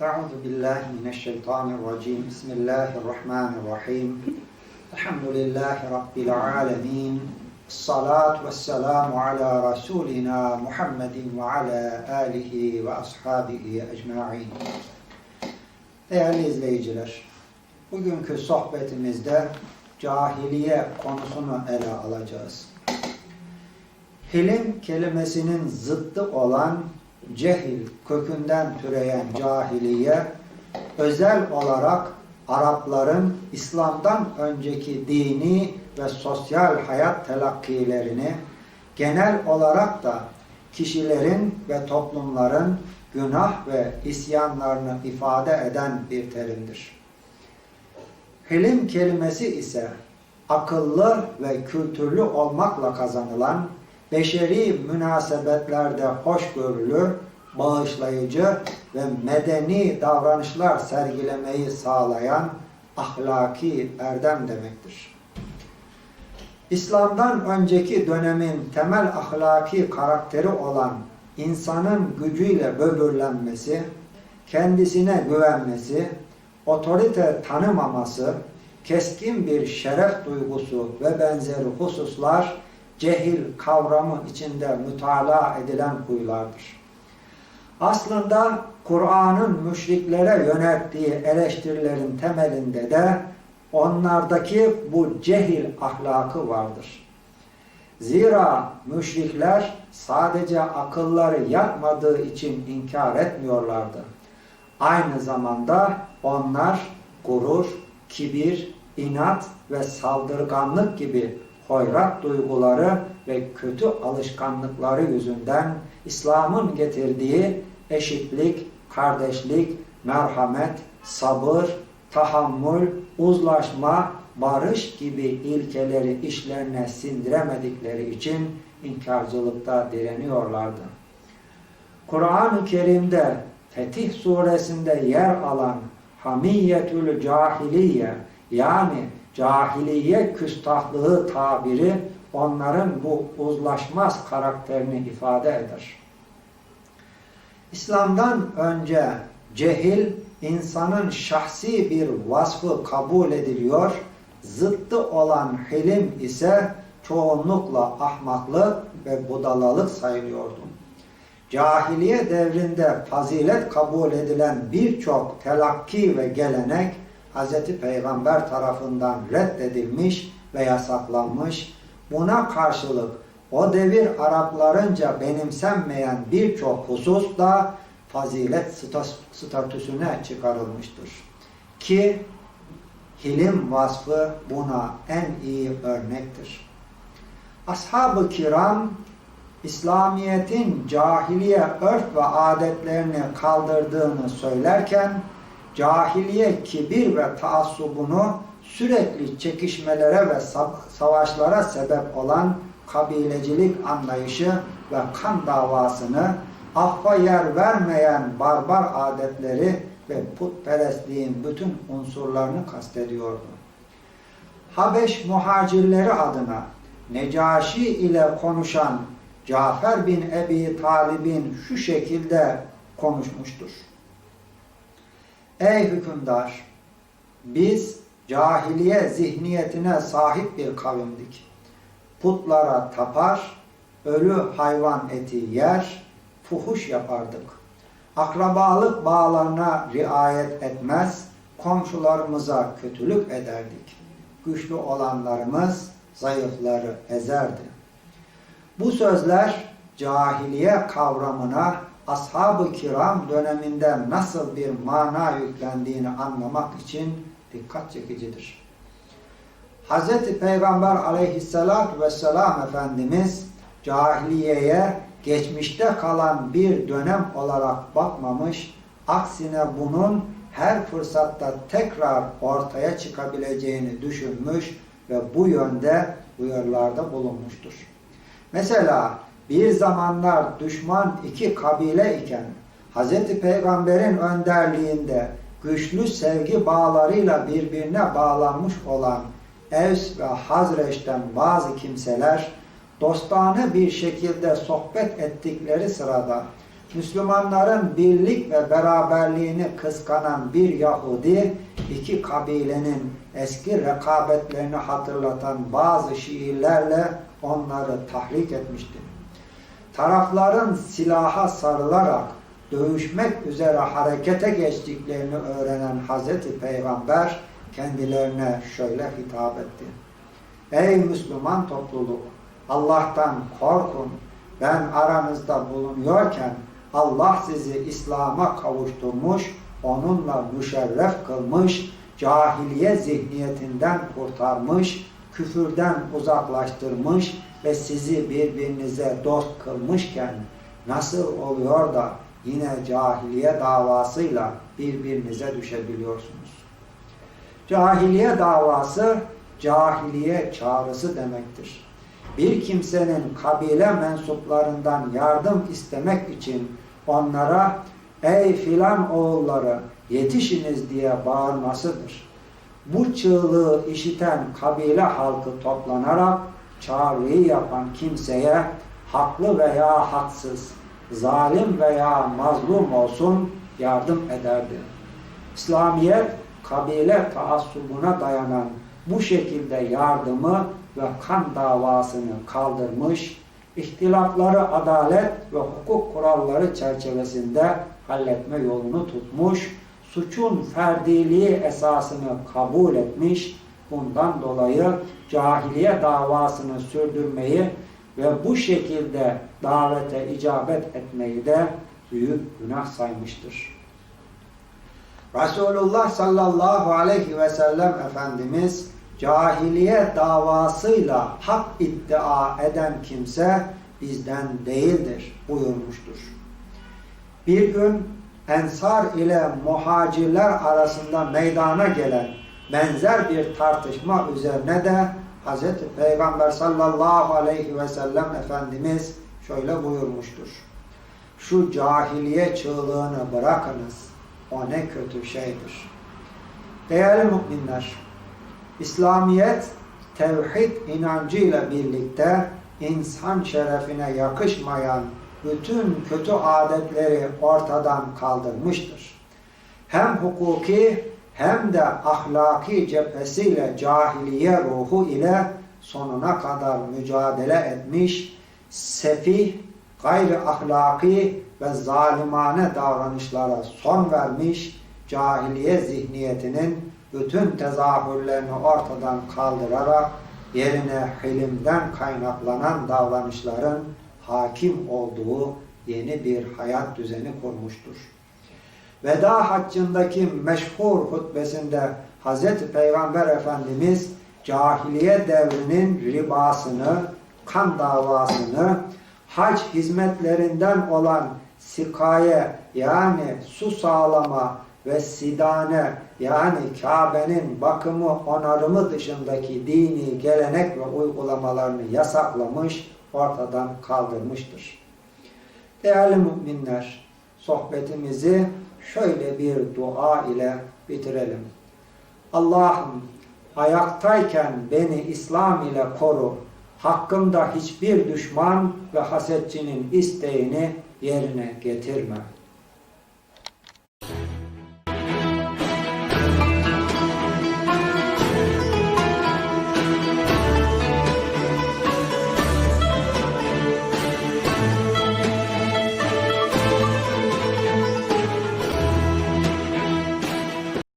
Euzu billahi mineşşeytanirracim. Bismillahirrahmanirrahim. Elhamdülillahi rabbil alamin. Salatu vesselamu ala rasulina Muhammedin ve ala alihi ve ashabihi ecmaîn. Değerli izleyiciler, bugünkü sohbetimizde cahiliye konusunu ele alacağız. Hilim kelimesinin zıttı olan cehil kökünden türeyen cahiliye özel olarak Arapların İslam'dan önceki dini ve sosyal hayat telakkilerini genel olarak da kişilerin ve toplumların günah ve isyanlarını ifade eden bir terimdir. Hilim kelimesi ise akıllı ve kültürlü olmakla kazanılan beşeri münasebetlerde hoşgörülü, bağışlayıcı ve medeni davranışlar sergilemeyi sağlayan ahlaki erdem demektir. İslam'dan önceki dönemin temel ahlaki karakteri olan insanın gücüyle böbürlenmesi, kendisine güvenmesi, otorite tanımaması, keskin bir şeref duygusu ve benzeri hususlar cehil kavramı içinde mütalaa edilen kuyulardır. Aslında Kur'an'ın müşriklere yönelttiği eleştirilerin temelinde de onlardaki bu cehil ahlakı vardır. Zira müşrikler sadece akılları yatmadığı için inkar etmiyorlardı. Aynı zamanda onlar gurur, kibir, inat ve saldırganlık gibi hoyrat duyguları ve kötü alışkanlıkları yüzünden İslam'ın getirdiği eşitlik, kardeşlik, merhamet, sabır, tahammül, uzlaşma, barış gibi ilkeleri işlerine sindiremedikleri için inkarcılıkta direniyorlardı. Kur'an-ı Kerim'de Fetih suresinde yer alan hamiyetül cahiliye yani cahiliye küstahlığı tabiri onların bu uzlaşmaz karakterini ifade eder. İslam'dan önce cehil insanın şahsi bir vasfı kabul ediliyor, zıttı olan hilim ise çoğunlukla ahmaklık ve budalalık sayılıyordu. Cahiliye devrinde fazilet kabul edilen birçok telakki ve gelenek Hz. Peygamber tarafından reddedilmiş ve yasaklanmış. Buna karşılık o devir Araplarınca benimsenmeyen birçok husus da fazilet statüsüne çıkarılmıştır. Ki hilim vasfı buna en iyi örnektir. Ashab-ı kiram İslamiyet'in cahiliye örf ve adetlerini kaldırdığını söylerken cahiliye kibir ve taassubunu sürekli çekişmelere ve savaşlara sebep olan kabilecilik anlayışı ve kan davasını affa yer vermeyen barbar adetleri ve putperestliğin bütün unsurlarını kastediyordu. Habeş muhacirleri adına Necaşi ile konuşan Cafer bin Ebi Talib'in şu şekilde konuşmuştur. Ey hükümdar! Biz cahiliye zihniyetine sahip bir kavimdik. Putlara tapar, ölü hayvan eti yer, fuhuş yapardık. Akrabalık bağlarına riayet etmez, komşularımıza kötülük ederdik. Güçlü olanlarımız zayıfları ezerdi. Bu sözler cahiliye kavramına ashab-ı kiram döneminde nasıl bir mana yüklendiğini anlamak için dikkat çekicidir. Hz. Peygamber aleyhissalatü vesselam Efendimiz cahiliyeye geçmişte kalan bir dönem olarak bakmamış, aksine bunun her fırsatta tekrar ortaya çıkabileceğini düşünmüş ve bu yönde uyarılarda bulunmuştur. Mesela bir zamanlar düşman iki kabile iken Hz. Peygamber'in önderliğinde güçlü sevgi bağlarıyla birbirine bağlanmış olan Evs ve Hazreç'ten bazı kimseler dostane bir şekilde sohbet ettikleri sırada Müslümanların birlik ve beraberliğini kıskanan bir Yahudi, iki kabilenin eski rekabetlerini hatırlatan bazı şiirlerle onları tahrik etmişti. Tarafların silaha sarılarak dövüşmek üzere harekete geçtiklerini öğrenen Hazreti Peygamber kendilerine şöyle hitap etti. Ey Müslüman topluluk! Allah'tan korkun. Ben aranızda bulunuyorken Allah sizi İslam'a kavuşturmuş, onunla müşerref kılmış, cahiliye zihniyetinden kurtarmış, küfürden uzaklaştırmış ve sizi birbirinize dost kılmışken nasıl oluyor da yine cahiliye davasıyla birbirinize düşebiliyorsunuz? Cahiliye davası cahiliye çağrısı demektir. Bir kimsenin kabile mensuplarından yardım istemek için onlara ey filan oğulları yetişiniz diye bağırmasıdır. Bu çığlığı işiten kabile halkı toplanarak çağrıyı yapan kimseye haklı veya haksız, zalim veya mazlum olsun yardım ederdi. İslamiyet kabile taassubuna dayanan bu şekilde yardımı ve kan davasını kaldırmış, ihtilafları adalet ve hukuk kuralları çerçevesinde halletme yolunu tutmuş, suçun ferdiliği esasını kabul etmiş, bundan dolayı cahiliye davasını sürdürmeyi ve bu şekilde davete icabet etmeyi de büyük günah saymıştır. Resulullah sallallahu aleyhi ve sellem Efendimiz cahiliye davasıyla hak iddia eden kimse bizden değildir buyurmuştur. Bir gün Ensar ile muhacirler arasında meydana gelen benzer bir tartışma üzerine de Hz. Peygamber sallallahu aleyhi ve sellem Efendimiz şöyle buyurmuştur. Şu cahiliye çığlığını bırakınız. O ne kötü şeydir. Değerli müminler, İslamiyet tevhid inancıyla birlikte insan şerefine yakışmayan bütün kötü adetleri ortadan kaldırmıştır. Hem hukuki hem de ahlaki cephesiyle cahiliye ruhu ile sonuna kadar mücadele etmiş, sefih, gayri ahlaki ve zalimane davranışlara son vermiş, cahiliye zihniyetinin bütün tezahürlerini ortadan kaldırarak yerine hilimden kaynaklanan davranışların hakim olduğu yeni bir hayat düzeni kurmuştur. Veda haccındaki meşhur hutbesinde Hz. Peygamber Efendimiz cahiliye devrinin ribasını, kan davasını, hac hizmetlerinden olan sikaye yani su sağlama ve sidane yani Kabe'nin bakımı onarımı dışındaki dini gelenek ve uygulamalarını yasaklamış, ortadan kaldırmıştır. Değerli müminler, sohbetimizi şöyle bir dua ile bitirelim. Allah'ım ayaktayken beni İslam ile koru. Hakkımda hiçbir düşman ve hasetçinin isteğini yerine getirme.